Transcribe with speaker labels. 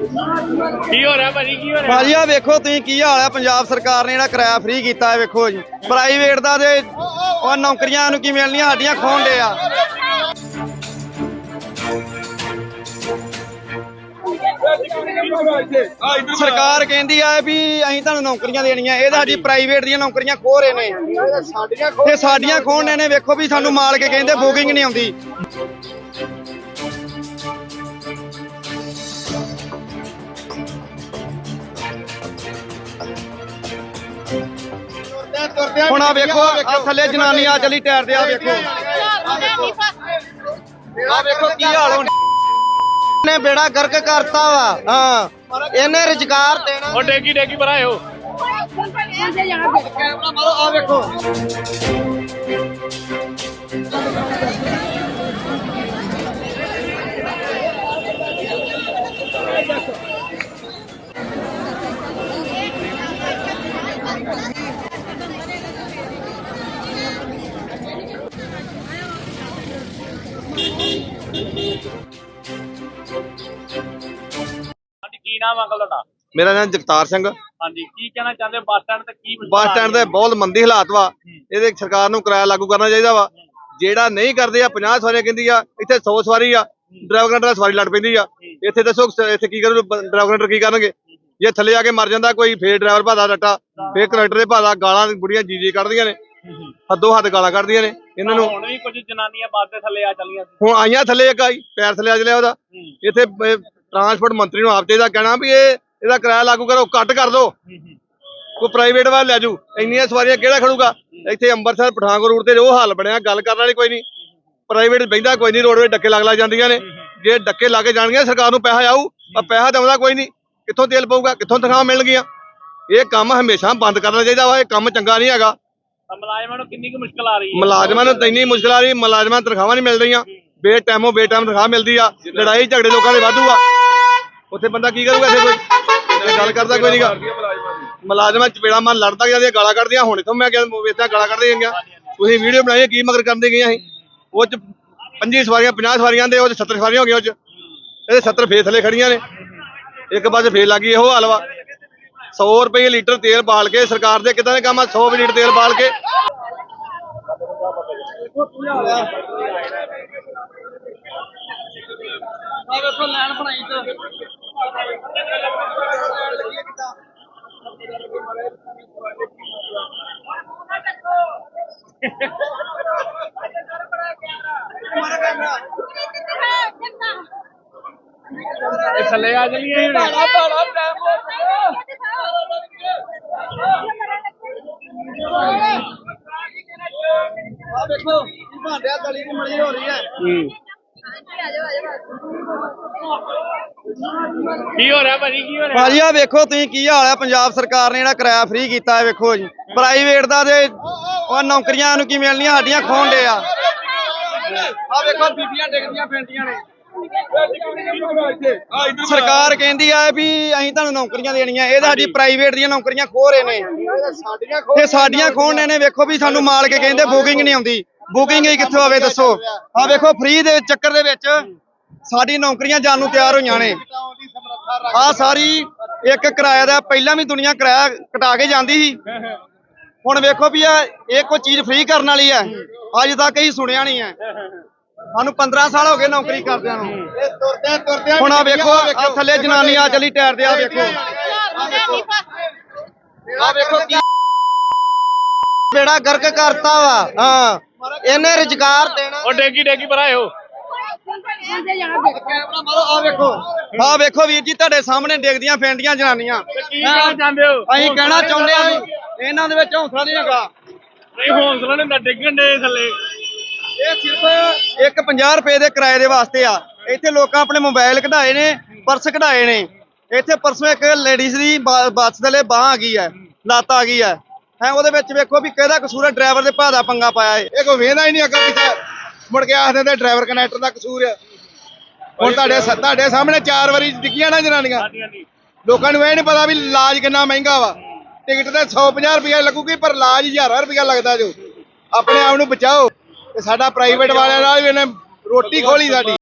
Speaker 1: ਕੀ ਹੋ ਰਿਹਾ ਭਾਜੀ, ਕੀ ਹੋ ਰਿਹਾ?
Speaker 2: ਭਾਜੀ ਆ ਵੇਖੋ ਤੁਸੀਂ ਕੀ ਹਾਲ ਹੈ? ਪੰਜਾਬ ਸਰਕਾਰ ਨੇ ਜਿਹੜਾ ਕਿਰਾਇਆ ਫ੍ਰੀ ਕੀਤਾ ਹੈ, ਵੇਖੋ ਜੀ। ਪ੍ਰਾਈਵੇਟ ਦਾ ਤੇ ਉਹ ਨੌਕਰੀਆਂ ਨੂੰ ਕੀ ਮਿਲਣੀਆਂ? ਸਾਡੀਆਂ ਖੋਣ ਦੇ ਆ। ਸਰਕਾਰ ਕਹਿੰਦੀ ਆ ਵੀ ਅਸੀਂ ਤੁਹਾਨੂੰ ਨੌਕਰੀਆਂ ਦੇਣੀਆਂ। ਇਹ ਤਾਂ ਸਾਡੀ ਪ੍ਰਾਈਵੇਟ ਦੀਆਂ ਨੌਕਰੀਆਂ ਖੋ ਰਹੇ ਨੇ। ਤੇ ਸਾਡੀਆਂ ਖੋਣ ਨੇ। ਵੇਖੋ ਵੀ ਸਾਨੂੰ ਮਾਲ ਕੇ ਕਹਿੰਦੇ ਬੁਕਿੰਗ ਨਹੀਂ ਆਉਂਦੀ। ਹੁਣ ਆ ਵੇਖੋ ਆ ਥੱਲੇ ਜਨਾਨੀ ਆ ਚਲੀ ਟਾਇਰ ਤੇ ਆ ਵੇਖੋ। ਆ ਵੇਖੋ ਕੀ ਹਾਲ ਹੋਣ। ਨੇ ਬੇੜਾ ਗਰਕ ਕਰਤਾ ਵਾ ਹਾਂ। ਇਹਨੇ ਰੁਜ਼ਗਾਰ ਦੇਣਾ।
Speaker 1: ਉਹ ਡੇਗੀ ਡੇਗੀ ਭਰਾਇਓ।
Speaker 2: ਕੈਮਰਾ ਮਾਰੋ ਆ ਵੇਖੋ।
Speaker 1: ਹਾਂਜੀ ਕੀ ਨਾਮ ਅੰਕਲ ਤੁਹਾਡਾ?
Speaker 2: ਮੇਰਾ ਨਾਮ ਜਗਤਾਰ ਸਿੰਘ।
Speaker 1: ਹਾਂਜੀ ਕੀ ਕਹਿਣਾ ਚਾਹੁੰਦੇ ਹੋ? ਬੱਸ ਸਟੈਂਡ ਤੇ ਕੀ ਮੁਸ਼ਕਲ
Speaker 2: ਬੱਸ ਸਟੈਂਡ ਦੇ ਬਹੁਤ ਮੰਦੀ ਹਾਲਾਤ ਵਾ। ਇਹਦੇ ਸਰਕਾਰ ਨੂੰ ਕਿਰਾਇਆ ਲਾਗੂ ਕਰਨਾ ਚਾਹੀਦਾ ਵਾ। ਜਿਹੜਾ ਨਹੀਂ ਕਰਦੇ ਆ 50 ਸਵਾਰੀਆਂ ਕਹਿੰਦੀ ਆ ਇੱਥੇ 100 ਸਵਾਰੀ ਆ ਡਰਾਈਵਰ ਕੰਡਕਟਰ ਸਵਾਰੀ ਲੜ ਪੈਂਦੀ ਆ। ਇੱਥੇ ਦੱਸੋ ਇੱਥੇ ਕੀ ਕਰੂ ਡਰਾਈਵਰ ਕੀ ਕਰਨਗੇ? ਜੇ ਥੱਲੇ ਆ ਕੇ ਮਰ ਜਾਂਦਾ ਕੋਈ ਫੇਰ ਡਰਾਈਵਰ ਭਾਦਾ ਡੱਟਾ ਫੇਰ ਕੰਡਕਟਰ ਦੇ ਭਾਦਾ ਗਾਲਾਂ ਬੁੜੀਆਂ ਜੀ ਜੀ ਕੱਢਦੀਆਂ ਨੇ। ਹੱਦੋਂ ਹੱਦ ਗਾਲਾਂ ਕੱਢਦੀਆਂ ਨੇ ਇਹਨਾਂ ਨੂੰ।
Speaker 1: ਹੁਣ ਵੀ ਕੁਝ ਜਨਾਨੀਆਂ ਬੱਸ ਦੇ ਥੱਲੇ ਆ ਚੱਲੀਆਂ ਸੀ।
Speaker 2: ਹੁਣ ਆਈਆਂ ਥੱਲੇ ਇੱਕ ਆਈ ਪੈਰ ਥੱਲੇ ਆ ਜਲਿਆ ਉਹਦਾ। ਇੱਥੇ ਟਰਾਂਸਪੋਰਟ ਮੰਤਰੀ ਨੂੰ ਆਪ ਚਾਹੀਦਾ ਕਹਿਣਾ ਵੀ ਇਹ ਇਹਦਾ ਕਿਰਾਇਆ ਲਾਗੂ ਕਰੋ ਘੱਟ ਕਰ ਦਿਓ ਕੋਈ ਪ੍ਰਾਈਵੇਟ ਵੱਲ ਲੈ ਜੂ ਇੰਨੀਆਂ ਸਵਾਰੀਆਂ ਕਿਹੜਾ ਖੜੂਗਾ? ਇੱਥੇ ਅੰਮ੍ਰਿਤਸਰ ਪਠਾਨਕੋਟ ਰੂਟ ਤੇ ਉਹ ਹਾਲ ਬਣਿਆ ਗੱਲ ਕਰਨ ਵਾਲੀ ਕੋਈ ਨਹੀਂ। ਪ੍ਰਾਈਵੇਟ ਬੈਂਦਾ ਕੋਈ ਨਹੀਂ ਰੋਡਵੇ ਡੱਕੇ ਲੱਗ ਲੱਗ ਜਾਂਦੀਆਂ ਨੇ। ਜੇ ਡੱਕੇ ਲਾ ਕੇ ਜਾਣਗੀਆਂ ਸਰਕਾਰ ਨੂੰ ਪੈਸਾ ਆਊ ਆ ਪੈਸਾ ਤਾਂ ਆਉਂਦਾ ਕੋਈ ਨਹੀਂ। ਕਿੱਥੋਂ ਤੇਲ ਪਊਗਾ ਕਿੱਥੋਂ ਤਨਖਾਹ ਮਿਲਣਗੀਆਂ? ਇਹ ਕੰਮ ਹਮੇਸ਼ਾ ਬੰਦ ਕਰਨਾ ਚਾਹੀਦਾ ਵਾ ਇਹ ਕੰਮ ਚੰਗਾ ਨਹੀਂ ਹੈਗਾ।
Speaker 1: ਮੁਲਾਜ਼ਮਾਂ ਨੂੰ ਕਿੰਨੀ ਕੁ ਮੁਸ਼ਕਲ ਆ ਰਹੀ ਹੈ?
Speaker 2: ਮੁਲਾਜ਼ਮਾਂ ਨੂੰ ਤਾਂ ਇੰਨੀ ਮੁਸ਼ਕਲ ਆ ਰਹੀ, ਮੁਲਾਜ਼ਮਾਂ ਨੂੰ ਤਨਖਾਹਾਂ ਨਹੀਂ ਮਿਲ ਰਹੀਆਂ। ਬੇ ਟਾਈਮੋ ਬੇ ਟਾਈਮ ਤਨਖਾਹ ਮਿਲਦੀ ਆ, ਲੜਾਈ ਝਗੜੇ ਲੋਕਾਂ ਦੇ ਵਾਧੂ ਆ। ਉੱਥੇ ਬੰਦਾ ਕੀ ਕਰੂਗਾ ਇੱਥੇ ਕੋਈ? ਗੱਲ ਕਰਦਾ ਕੋਈ ਨਹੀਂਗਾ ਮੁਲਾਜ਼ਮਾਂ ਚਪੇੜਾ ਮਾਰ ਲੜਦਾ ਜਾਂਦੀਆਂ ਗਾਲਾਂ ਕੱਢਦੀਆਂ। ਹੁਣ ਇਥੋਂ ਮੈਂ ਕਿਹਾ ਵੇਚਦਾ ਗਾਲਾਂ ਕੱਢਦੇ ਗਈਆਂ। ਤੁਸੀਂ ਵੀਡੀਓ ਬਣਾਈ, ਕੀ ਮਗਰ ਕਰਦੇ ਗਈਆਂ ਸੀ? ਉਹ ਚ 25 ਸਵਾਰੀਆਂ 50 ਸਵਾਰੀਆਂ ਦੇ, ਉਹ ਚ 70 ਸਵਾਰੀਆਂ ਹੋ ਗਈਆਂ ਉਹ ਚ। ਇਹਦੇ 70 ਫੇਰ ਥੱਲੇ ਖੜੀਆਂ ਨੇ। ਇੱਕ ਪਾਸੇ ਫੇਰ ਲੱਗੀ ਇਹੋ ਹਾਲ ਵਾ। 100 ਰੁਪਏ ਲੀਟਰ ਤੇਲ ਬਾਲ ਕੇ ਸਰਕਾਰ ਦੇ ਕਿਦਾਂ ਦੇ ਕੰਮ ਆ? 100 ਲੀਟਰ ਤੇਲ ਬਾਲ ਕੇ। ਆ ਵੇਖੋ ਲੈਣ ਬਣਾਈ ਤੇ।
Speaker 1: ਇਹ ਥੱਲੇ ਆ ਚੱਲੀਆਂ ਹੁਣ
Speaker 2: ਕੀ ਭਾਂਡਿਆ ਦਲੀ ਦੀ ਮੜੀ ਹੋ ਰਹੀ ਹੈ।
Speaker 1: ਕੀ ਹੋ ਰਿਹਾ ਭਾਜੀ ਕੀ ਹੋ ਰਿਹਾ?
Speaker 2: ਭਾਜੀ ਆ ਵੇਖੋ ਤੁਸੀਂ ਕੀ ਹਾਲ ਹੈ। ਪੰਜਾਬ ਸਰਕਾਰ ਨੇ ਜਿਹੜਾ ਕਿਰਾਇਆ ਫ੍ਰੀ ਕੀਤਾ ਹੈ ਵੇਖੋ ਜੀ। ਪ੍ਰਾਈਵੇਟ ਦਾ ਤੇ ਉਹ ਨੌਕਰੀਆਂ ਨੂੰ ਕੀ ਮਿਲਣੀਆਂ ਸਾਡੀਆਂ ਖੋਣ ਦੇ ਆ। ਆ ਵੇਖੋ ਬੀਬੀਆਂ ਡਿੱਗਦੀਆਂ ਫਿਰਦੀਆਂ ਨੇ। ਸਰਕਾਰ ਕਹਿੰਦੀ ਆ ਵੀ ਅਸੀਂ ਤੁਹਾਨੂੰ ਨੌਕਰੀਆਂ ਦੇਣੀਆਂ ਇਹ ਤਾਂ ਸਾਡੀ ਪ੍ਰਾਈਵੇਟ ਦੀਆਂ ਨੌਕਰੀਆਂ ਖੋ ਰਹੇ ਨੇ। ਤੇ ਸਾਡੀਆਂ ਖੋਣ ਨੇ ਵੇਖੋ ਵੀ ਸਾਨੂੰ ਮਾਲ ਕੇ ਕਹਿੰਦੇ ਬੁਕਿੰਗ ਨਹੀਂ ਆਉਂਦੀ। ਬੁਕਿੰਗ ਹੀ ਕਿੱਥੋਂ ਆਵੇ ਦੱਸੋ? ਆ ਵੇਖੋ ਫ੍ਰੀ ਦੇ ਚੱਕਰ ਦੇ ਵਿੱਚ ਸਾਡੀ ਨੌਕਰੀਆਂ ਜਾਣ ਨੂੰ ਤਿਆਰ ਹੋਈਆਂ ਨੇ। ਆ ਸਾਰੀ ਇੱਕ ਕਿਰਾਇਆ ਦਾ ਪਹਿਲਾਂ ਵੀ ਦੁਨੀਆ ਕਿਰਾਇਆ ਕਟਾ ਕੇ ਜਾਂਦੀ ਸੀ। ਹੁਣ ਵੇਖੋ ਵੀ ਆ ਇਹ ਕੋਈ ਚੀਜ਼ ਫ੍ਰੀ ਕਰਨ ਵਾਲੀ ਹੈ ਅੱਜ ਤੱਕ ਹੀ ਸੁਣਿਆ ਨਹੀਂ ਹੈ ਸਾਨੂੰ 15 ਸਾਲ ਹੋ ਗਏ ਨੌਕਰੀ ਕਰਦਿਆਂ ਨੂੰ। ਤੁਰਦਿਆਂ ਤੁਰਦਿਆਂ ਹੁਣ ਆ ਵੇਖੋ ਆ ਥੱਲੇ ਜਨਾਨੀ ਆ ਚਲੀ ਟਾਇਰ ਤੇ ਆ ਵੇਖੋ। ਆ ਵੇਖੋ ਕੀ ਬੇੜਾ ਗਰਕ ਕਰਤਾ ਵਾ। ਹਾਂ ਇਹਨੇ ਰੁਜ਼ਗਾਰ ਦੇਣਾ।
Speaker 1: ਉਹ ਡੇਗੀ ਡੇਗੀ ਭਰਾਇਓ
Speaker 2: ਕੈਮਰਾ ਮਾਰੋ ਆ ਵੇਖੋ ਆ ਵੇਖੋ ਵੀਰ ਜੀ ਤੁਹਾਡੇ ਸਾਹਮਣੇ ਡਿੱਗਦੀਆਂ ਫੈਂਡੀਆਂ ਜਨਾਨੀਆਂ।
Speaker 1: ਕੀ ਕਹਿਣਾ ਚਾਹੁੰਦੇ ਹੋ?
Speaker 2: ਅਸੀਂ ਕਹਿਣਾ ਚਾਹੁੰਦੇ ਆ ਇਹਨਾਂ ਦੇ ਵਿੱਚ ਹੌਸਲਾ ਨਹੀਂ ਹੈਗਾ।
Speaker 1: ਨਹੀਂ ਹੌਸਲਾ ਨਹੀਂ ਡਿੱਗਣ ਦੇ ਥੱਲੇ।
Speaker 2: ਇਹ ਸਿਰਫ ਇੱਕ 50 ਰੁਪਏ ਦੇ ਕਿਰਾਏ ਦੇ ਵਾਸਤੇ ਆ। ਇੱਥੇ ਲੋਕਾਂ ਆਪਣੇ ਮੋਬਾਈਲ ਕਢਾਏ ਨੇ ਪਰਸ ਕਢਾਏ ਨੇ। ਇੱਥੇ ਪਰਸੋਂ ਇੱਕ ਲੇਡੀਜ਼ ਦੀ ਬੱਸ ਲਈ ਬਾਹ ਆ ਗਈ ਹੈ ਲੱਤ ਆ ਗਈ ਹੈ। ਹੈ ਉਹਦੇ ਵਿੱਚ ਵੇਖੋ ਵੀ ਕਿਹਦਾ ਕਸੂਰ ਹੈ ਡਰਾਈਵਰ ਦੇ ਭਾਅ ਦਾ ਪੰਗਾ ਪਾਇਆ ਇਹ। ਕੋਈ ਵੇਹਦਾ ਹੀ ਨਹੀਂ ਅੱਗਾ ਪਿੱਛੇ। ਮੁੜ ਕੇ ਆਖ ਦਿੰਦੇ ਡਰਾਈਵਰ ਕਨੈਕਟਰ ਦਾ ਕਸੂਰ ਹੈ ਹੁਣ ਤੁਹਾਡੇ ਤੁਹਾਡੇ ਸਾਹਮਣੇ ਚਾਰ ਵਾਰੀ ਡਿੱਗੀਆਂ ਨਾ ਜਨਾਨੀਆਂ। ਲੋਕਾਂ ਨੂੰ ਇਹ ਨਹੀਂ ਪਤਾ ਵੀ ਇਲਾਜ ਕਿੰਨਾ ਮਹਿੰਗਾ ਵਾ। ਟਿਕਟ ਤੇ 150 ਰੁਪਏ ਲੱਗੂਗੀ ਪਰ ਇਲਾਜ ਹਜ਼ਾਰਾਂ ਰੁਪਏ ਲੱਗਦਾ ਜੋ। ਆਪਣੇ ਆਪ ਨੂੰ ਬਚਾਓ। ਤੇ ਸਾਡਾ ਪ੍ਰਾਈਵੇਟ ਵਾਲਿਆਂ ਨਾਲ ਵੀ ਇਹਨੇ ਰੋਟੀ ਖੋਲੀ ਸਾਡੀ।